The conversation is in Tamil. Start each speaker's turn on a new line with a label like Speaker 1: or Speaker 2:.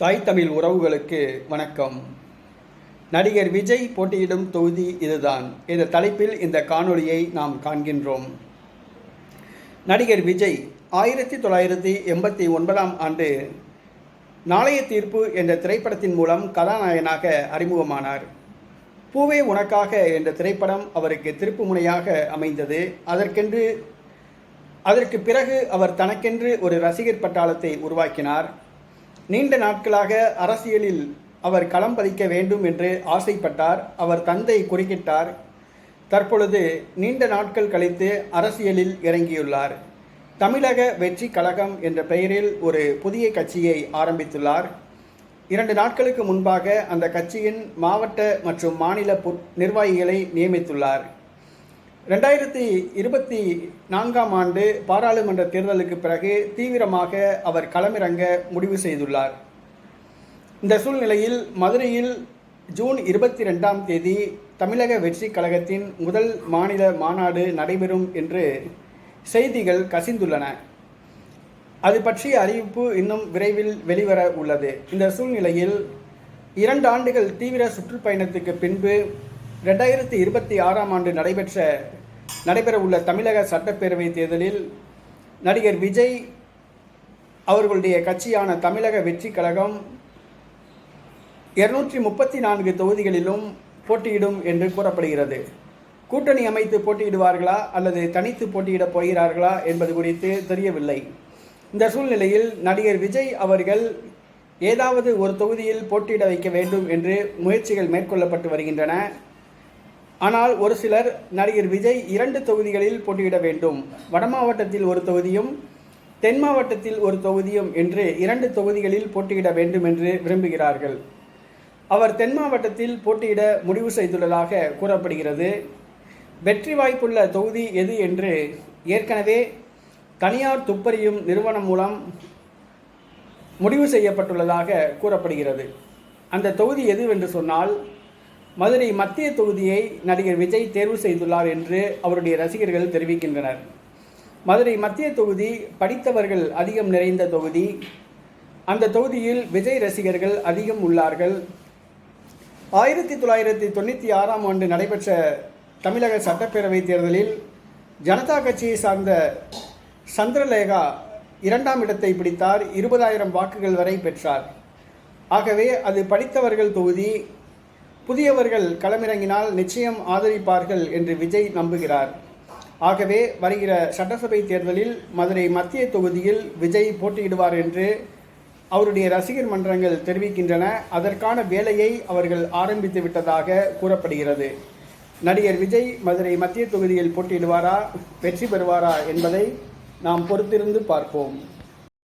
Speaker 1: தாய் தமிழ் உறவுகளுக்கு வணக்கம். நடிகர் விஜய் போட்டியிடும் தொகுதி இதுதான். இந்த தலைப்பில் இந்த காணொளியை நாம் காண்கின்றோம். நடிகர் விஜய் ஆயிரத்தி தொள்ளாயிரத்தி எண்பத்தி ஒன்பதாம் ஆண்டு நாளைய தீர்ப்பு என்ற திரைப்படத்தின் மூலம் கதாநாயகனாக அறிமுகமானார். பூவே உனக்காக என்ற திரைப்படம் அவருக்கு திருப்பு முனையாக அமைந்தது. அதற்கென்று அதற்கு பிறகு அவர் தனக்கென்று ஒரு ரசிகர் பட்டாளத்தை உருவாக்கினார். நீண்ட நாட்களாக அரசியலில் அவர் களம் பதிக்க வேண்டும் என்று ஆசைப்பட்டார். அவர் தந்தை குறுக்கிட்டார். தற்பொழுது நீண்ட நாட்கள் கழித்து அரசியலில் இறங்கியுள்ளார். தமிழக வெற்றி கழகம் என்ற பெயரில் ஒரு புதிய கட்சியை ஆரம்பித்துள்ளார். இரண்டு நாட்களுக்கு முன்பாக அந்த கட்சியின் மாவட்ட மற்றும் மாநில நிர்வாகிகளை நியமித்துள்ளார். ரெண்டாயிரத்தி இருபத்தி நான்காம் ஆண்டு பாராளுமன்ற தேர்தலுக்கு பிறகு தீவிரமாக அவர் களமிறங்க முடிவு செய்துள்ளார். இந்த சூழ்நிலையில் மதுரையில் ஜூன் இருபத்தி ரெண்டாம் தேதி தமிழக வெற்றி கழகத்தின் முதல் மாநில மாநாடு நடைபெறும் என்று செய்திகள் கசிந்துள்ளன. அது பற்றிய அறிவிப்பு இன்னும் விரைவில் வெளிவர உள்ளது. இந்த சூழ்நிலையில் இரண்டு ஆண்டுகள் தீவிர சுற்றுப்பயணத்துக்கு பின்பு ரெண்டாயிரத்தி இருபத்தி ஆறாம் ஆண்டு நடைபெற்ற நடைபெறவுள்ள தமிழக சட்டப்பேரவை தேர்தலில் நடிகர் விஜய் அவர்களுடைய கட்சியான தமிழக வெற்றி கழகம் இருநூற்றி முப்பத்தி நான்கு தொகுதிகளிலும் போட்டியிடும் என்று கூறப்படுகிறது. கூட்டணி அமைத்து போட்டியிடுவார்களா அல்லது தனித்து போட்டியிடப் போகிறார்களா என்பது குறித்து தெரியவில்லை. இந்த சூழ்நிலையில் நடிகர் விஜய் அவர்கள் ஏதாவது ஒரு தொகுதியில் போட்டியிட வைக்க வேண்டும் என்று முயற்சிகள் மேற்கொள்ளப்பட்டு வருகின்றன. ஆனால் ஒரு சிலர் நடிகர் விஜய் இரண்டு தொகுதிகளில் போட்டியிட வேண்டும். வட மாவட்டத்தில் ஒரு தொகுதியும் தென் மாவட்டத்தில் ஒரு தொகுதியும் என்று இரண்டு தொகுதிகளில் போட்டியிட வேண்டும் என்று விரும்புகிறார்கள். அவர் தென் மாவட்டத்தில் போட்டியிட முடிவு செய்துள்ளதாக கூறப்படுகிறது. வெற்றி வாய்ப்புள்ள தொகுதி எது என்று ஏற்கனவே தனியார் துப்பறியும் நிறுவனம் மூலம் முடிவு செய்யப்பட்டுள்ளதாக கூறப்படுகிறது. அந்த தொகுதி எதுவென்று சொன்னால் மதுரை மத்திய தொகுதியை நடிகர் விஜய் தேர்வு செய்துள்ளார் என்று அவருடைய ரசிகர்கள் தெரிவிக்கின்றனர். மதுரை மத்திய தொகுதி படித்தவர்கள் அதிகம் நிறைந்த தொகுதி. அந்த தொகுதியில் விஜய் ரசிகர்கள் அதிகம் உள்ளார்கள். ஆயிரத்தி தொள்ளாயிரத்தி தொண்ணூற்றி ஆறாம் ஆண்டு நடைபெற்ற தமிழக சட்டப்பேரவை தேர்தலில் ஜனதா கட்சியை சார்ந்த சந்திரலேகா இரண்டாம் இடத்தை பிடித்தார். இருபதாயிரம் வாக்குகள் வரை பெற்றார். ஆகவே அது படித்தவர்கள் தொகுதி. புதியவர்கள் களமிறங்கினால் நிச்சயம் ஆதரிப்பார்கள் என்று விஜய் நம்புகிறார். ஆகவே வருகிற சட்டசபை தேர்தலில் மதுரை மத்திய தொகுதியில் விஜய் போட்டியிடுவார் என்று அவருடைய ரசிகர் மன்றங்கள் தெரிவிக்கின்றன. அதற்கான வேலையை அவர்கள் ஆரம்பித்து விட்டதாக கூறப்படுகிறது. நடிகர் விஜய் மதுரை மத்திய தொகுதியில் போட்டியிடுவாரா? வெற்றி பெறுவாரா என்பதை நாம் பொறுத்திருந்து பார்ப்போம்.